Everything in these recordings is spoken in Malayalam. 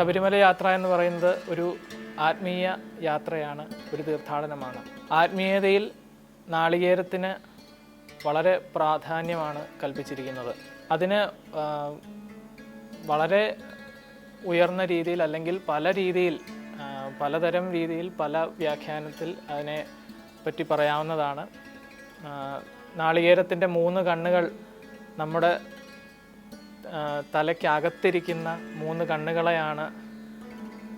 ശബരിമല യാത്ര എന്ന് പറയുന്നത് ഒരു ആത്മീയ യാത്രയാണ് ഒരു തീർത്ഥാടനമാണ്. ആത്മീയതയിൽ നാളികേരത്തിന് വളരെ പ്രാധാന്യമാണ് കൽപ്പിച്ചിരിക്കുന്നത്. അതിന് വളരെ ഉയർന്ന രീതിയിൽ അല്ലെങ്കിൽ പല രീതിയിൽ പലതരം രീതിയിൽ പല വ്യാഖ്യാനത്തിൽ അതിനെ പറ്റി പറയാവുന്നതാണ്. നാളികേരത്തിന്റെ മൂന്ന് കണ്ണുകൾ നമ്മുടെ തലയ്ക്കകത്തിരിക്കുന്ന മൂന്ന് കണ്ണുകളെയാണ്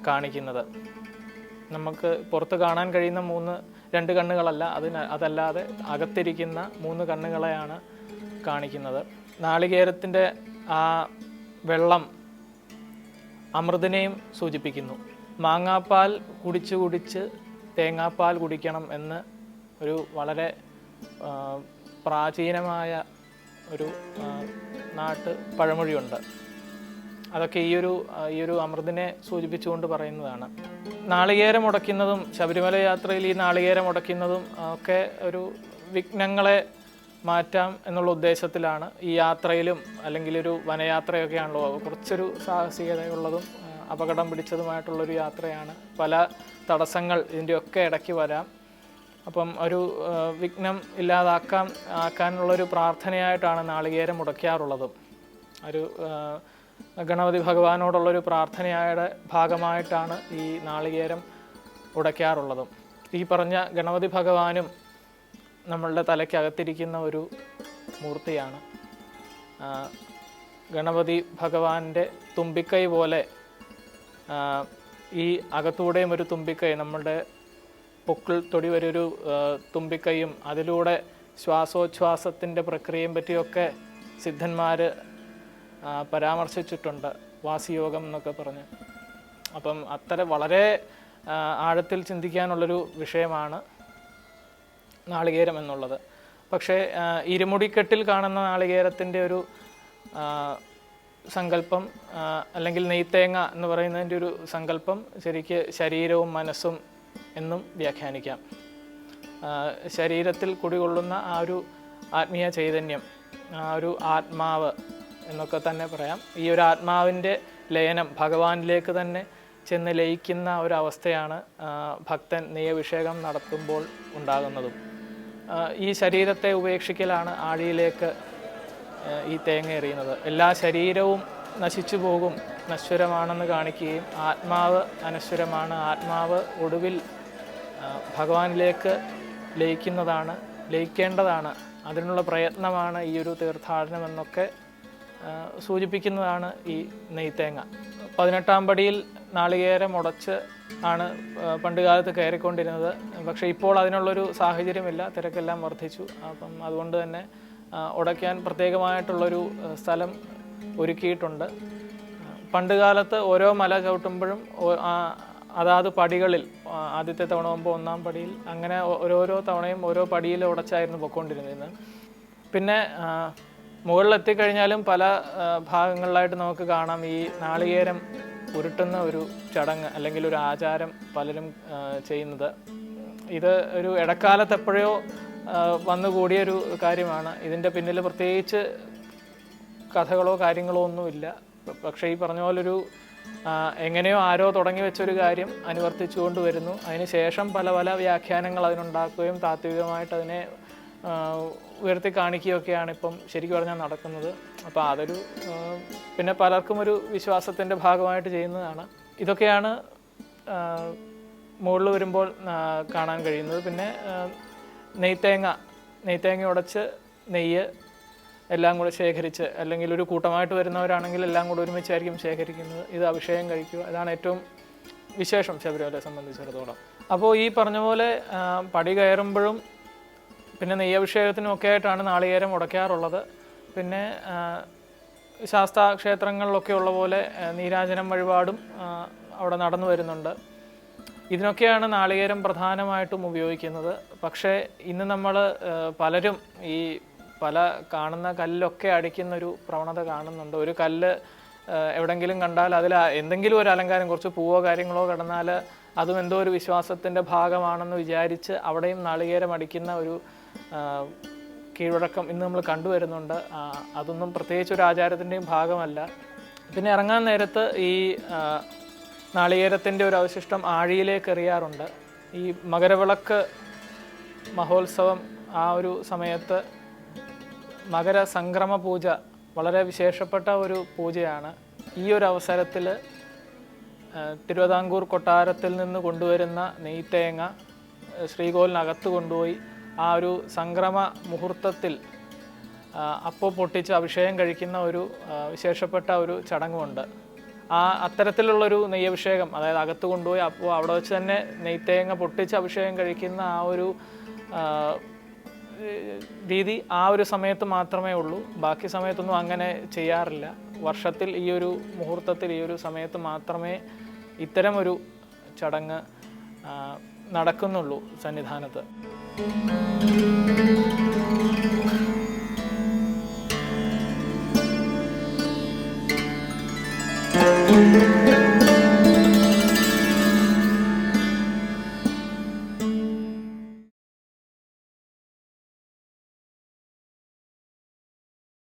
കാണിക്കുന്നത്. നമുക്ക് പുറത്ത് കാണാൻ കഴിയുന്ന മൂന്ന് രണ്ട് കണ്ണുകളല്ല അതിന് അതല്ലാതെ അകത്തിരിക്കുന്ന മൂന്ന് കണ്ണുകളെയാണ് കാണിക്കുന്നത്. നാളികേരത്തിന്റെ ആ വെള്ളം അമൃതിനെയും സൂചിപ്പിക്കുന്നു. മാങ്ങാപ്പാൽ കുടിച്ച് കുടിച്ച് തേങ്ങാപ്പാൽ കുടിക്കണം എന്ന് ഒരു വളരെ പ്രാചീനമായ ഒരു നാട്ട് പഴമൊഴിയുണ്ട്. അതൊക്കെ ഈ ഒരു ഈ ഒരു അമൃതിനെ സൂചിപ്പിച്ചുകൊണ്ട് പറയുന്നതാണ്. നാളികേരം ഉടയ്ക്കുന്നതും ശബരിമല യാത്രയിൽ ഈ നാളികേരം ഉടയ്ക്കുന്നതും ഒക്കെ ഒരു വിഘ്നങ്ങളെ മാറ്റാം എന്നുള്ള ഉദ്ദേശത്തിലാണ് ഈ യാത്രയിലും അല്ലെങ്കിൽ ഒരു വനയാത്രയൊക്കെ വനയാത്രയൊക്കെയാണല്ലോ കുറച്ചൊരു സാഹസികതയുള്ളതും അപകടം പിടിച്ചതുമായിട്ടുള്ളൊരു യാത്രയാണ്. പല തടസ്സങ്ങൾ ഇതിന്റെയൊക്കെ ഇടയ്ക്ക് വരാം. അപ്പം ഒരു വിഘ്നം ഇല്ലാതാക്കാൻ ആക്കാനുള്ളൊരു പ്രാർത്ഥനയായിട്ടാണ് നാളികേരം മുടക്കാറുള്ളതും ഒരു ഗണപതി ഭഗവാനോടുള്ളൊരു പ്രാർത്ഥനയുടെ ഭാഗമായിട്ടാണ് ഈ നാളികേരം ഉടയ്ക്കാറുള്ളതും ഈ പറഞ്ഞ ഗണപതി ഭഗവാനും നമ്മളുടെ തലയ്ക്കകത്തിരിക്കുന്ന ഒരു മൂർത്തിയാണ്. ഗണപതി ഭഗവാന്റെ തുമ്പിക്കൈ പോലെ ഈ അകത്തൂടെയും ഒരു തുമ്പിക്കൈ നമ്മളുടെ പൊക്കിൾ തൊടി വരെ ഒരു തുമ്പിക്കൈയും അതിലൂടെ ശ്വാസോച്ഛ്വാസത്തിന്റെ പ്രക്രിയയും പറ്റിയൊക്കെ സിദ്ധന്മാർ പരാമർശിച്ചിട്ടുണ്ട് വാസിയോഗം എന്നൊക്കെ പറഞ്ഞ്. അപ്പം അത്തരം വളരെ ആഴത്തിൽ ചിന്തിക്കാനുള്ളൊരു വിഷയമാണ് നാളികേരം എന്നുള്ളത്. പക്ഷേ ഇരുമുടിക്കെട്ടിൽ കാണുന്ന നാളികേരത്തിന്റെ ഒരു സങ്കല്പം അല്ലെങ്കിൽ നെയ്ത്തേങ്ങ എന്ന് പറയുന്നതിന്റെ ഒരു സങ്കല്പം ശരിക്ക് ശരീരവും മനസ്സും എന്നും വ്യാഖ്യാനിക്കാം. ശരീരത്തിൽ കുടികൊള്ളുന്ന ആ ഒരു ആത്മീയ ചൈതന്യം ആ ഒരു ആത്മാവ് എന്നൊക്കെ തന്നെ പറയാം. ഈ ഒരു ആത്മാവിന്റെ ലയനം ഭഗവാനിലേക്ക് തന്നെ ചെന്ന് ലയിക്കുന്ന ഒരവസ്ഥയാണ് ഭക്തൻ നെയ്യഭിഷേകം നടത്തുമ്പോൾ ഉണ്ടാകുന്നതും. ഈ ശരീരത്തെ ഉപേക്ഷിക്കലാണ് ആഴിയിലേക്ക് ഈ തേങ്ങ എറിയുന്നത്. എല്ലാ ശരീരവും നശിച്ചു പോകും നശ്വരമാണെന്ന് കാണിക്കുകയും ആത്മാവ് അനശ്വരമാണ്. ആത്മാവ് ഒടുവിൽ ഭഗവാനിലേക്ക് ലയിക്കുന്നതാണ് ലയിക്കേണ്ടതാണ് അതിനുള്ള പ്രയത്നമാണ് ഈ ഒരു തീർത്ഥാടനം എന്നൊക്കെ സൂചിപ്പിക്കുന്നതാണ് ഈ നെയ്ത്തേങ്ങ. പതിനെട്ടാം പടിയിൽ നാളികേരം ഉടച്ച് ആണ് പണ്ടുകാലത്ത് കയറിക്കൊണ്ടിരുന്നത്. പക്ഷേ ഇപ്പോൾ അതിനുള്ളൊരു സാഹചര്യമില്ല തിരക്കെല്ലാം വർദ്ധിച്ചു. അപ്പം അതുകൊണ്ട് തന്നെ ഉടയ്ക്കാൻ പ്രത്യേകമായിട്ടുള്ളൊരു സ്ഥലം ഒരുക്കിയിട്ടുണ്ട്. പണ്ട് കാലത്ത് ഓരോ മല ചവിട്ടുമ്പോഴും അതാത് പടികളിൽ ആദ്യത്തെ തവണ പോകുമ്പോൾ ഒന്നാം പടിയിൽ അങ്ങനെ ഓരോരോ തവണയും ഓരോ പടിയിൽ ഉടച്ചായിരുന്നു പൊയ്ക്കൊണ്ടിരുന്നത് പിന്നെ മുകളിലെത്തിക്കഴിഞ്ഞാലും പല ഭാഗങ്ങളിലായിട്ട് നമുക്ക് കാണാം ഈ നാളികേരം ഉരുട്ടുന്ന ഒരു ചടങ്ങ് അല്ലെങ്കിൽ ഒരു ആചാരം പലരും ചെയ്യുന്നത്. ഇത് ഒരു ഇടക്കാലത്ത് എപ്പോഴോ വന്നുകൂടിയൊരു കാര്യമാണ്. ഇതിന്റെ പിന്നിൽ പ്രത്യേകിച്ച് കഥകളോ കാര്യങ്ങളോ ഒന്നുമില്ല. പക്ഷേ ഈ പറഞ്ഞ പോലൊരു എങ്ങനെയോ ആരോ തുടങ്ങി വെച്ചൊരു കാര്യം അനുവർത്തിച്ചുകൊണ്ട് വരുന്നു. അതിന് ശേഷം പല പല വ്യാഖ്യാനങ്ങൾ അതിനുണ്ടാക്കുകയും താത്വികമായിട്ട് അതിനെ ഉയർത്തി കാണിക്കുകയൊക്കെയാണ് ഇപ്പം ശരിക്കും പറഞ്ഞാൽ നടക്കുന്നത്. അപ്പോൾ അതൊരു പിന്നെ പലർക്കും ഒരു വിശ്വാസത്തിന്റെ ഭാഗമായിട്ട് ചെയ്യുന്നതാണ്. ഇതൊക്കെയാണ് മുകളിൽ വരുമ്പോൾ കാണാൻ കഴിയുന്നത്. പിന്നെ നെയ്ത്തേങ്ങ നെയ്ത്തേങ്ങ ഉടച്ച് നെയ്യ് എല്ലാം കൂടെ ശേഖരിച്ച് അല്ലെങ്കിൽ ഒരു കൂട്ടമായിട്ട് വരുന്നവരാണെങ്കിൽ എല്ലാം കൂടെ ഒരുമിച്ചായിരിക്കും ശേഖരിക്കുന്നത്. ഇത് അഭിഷേകം കഴിക്കുക. അതാണ് ഏറ്റവും വിശേഷം ശബരിമലയെ സംബന്ധിച്ചിടത്തോളം. അപ്പോൾ ഈ പറഞ്ഞ പോലെ പടി കയറുമ്പോഴും പിന്നെ നെയ്യഭിഷേകത്തിനും ഒക്കെ ആയിട്ടാണ് നാളികേരം ഉടയ്ക്കാറുള്ളത്. പിന്നെ ശാസ്ത്ര ശാസ്താ ക്ഷേത്രങ്ങളിലൊക്കെ ഉള്ള പോലെ നീരാജനം വഴിപാടും അവിടെ നടന്നു വരുന്നുണ്ട്. ഇതിനൊക്കെയാണ് നാളികേരം പ്രധാനമായിട്ടും ഉപയോഗിക്കുന്നത്. പക്ഷേ ഇന്ന് നമ്മൾ പലരും ഈ പല കാണുന്ന കല്ലൊക്കെ അടിക്കുന്ന ഒരു പ്രവണത കാണുന്നുണ്ട്. ഒരു കല്ല് എവിടെങ്കിലും കണ്ടാൽ അതിൽ എന്തെങ്കിലും ഒരു അലങ്കാരം കുറച്ച് പൂവോ കാര്യങ്ങളോ കിടന്നാൽ അതും എന്തോ ഒരു വിശ്വാസത്തിന്റെ ഭാഗമാണെന്ന് വിചാരിച്ച് അവിടെയും നാളികേരം അടിക്കുന്ന ഒരു കീഴ്വഴക്കം ഇന്ന് നമ്മൾ കണ്ടുവരുന്നുണ്ട്. അതൊന്നും പ്രത്യേകിച്ച് ഒരു ആചാരത്തിന്റെയും ഭാഗമല്ല. പിന്നെ ഇറങ്ങാൻ നേരത്ത് ഈ നാളികേരത്തിന്റെ ഒരു അവശിഷ്ടം ആഴിയിലേക്ക് എറിയാറുണ്ട്. ഈ മകരവിളക്ക് മഹോത്സവം ആ ഒരു സമയത്ത് മകര സംക്രമ പൂജ വളരെ വിശേഷപ്പെട്ട ഒരു പൂജയാണ്. ഈ ഒരു അവസരത്തിൽ തിരുവിതാംകൂർ കൊട്ടാരത്തിൽ നിന്ന് കൊണ്ടുവരുന്ന നെയ്ത്തേങ്ങ ശ്രീകോലിനകത്ത് കൊണ്ടുപോയി ആ ഒരു സംക്രമ മുഹൂർത്തത്തിൽ അപ്പോൾ പൊട്ടിച്ച് അഭിഷേകം കഴിക്കുന്ന ഒരു വിശേഷപ്പെട്ട ഒരു ചടങ്ങുണ്ട്. ആ അത്തരത്തിലുള്ളൊരു നെയ്യഭിഷേകം അതായത് അകത്ത് കൊണ്ടുപോയി അപ്പോൾ അവിടെ വെച്ച് തന്നെ നെയ്ത്തേങ്ങ പൊട്ടിച്ച് അഭിഷേകം കഴിക്കുന്ന ആ ഒരു രീതി ആ ഒരു സമയത്ത് മാത്രമേ ഉള്ളൂ. ബാക്കി സമയത്തൊന്നും അങ്ങനെ ചെയ്യാറില്ല. വർഷത്തിൽ ഈ ഒരു മുഹൂർത്തത്തിൽ ഈ ഒരു സമയത്ത് മാത്രമേ ഇത്തരം ഒരു ചടങ്ങ് നടക്കുന്നുള്ളൂ സന്നിധാനത്ത്. Thank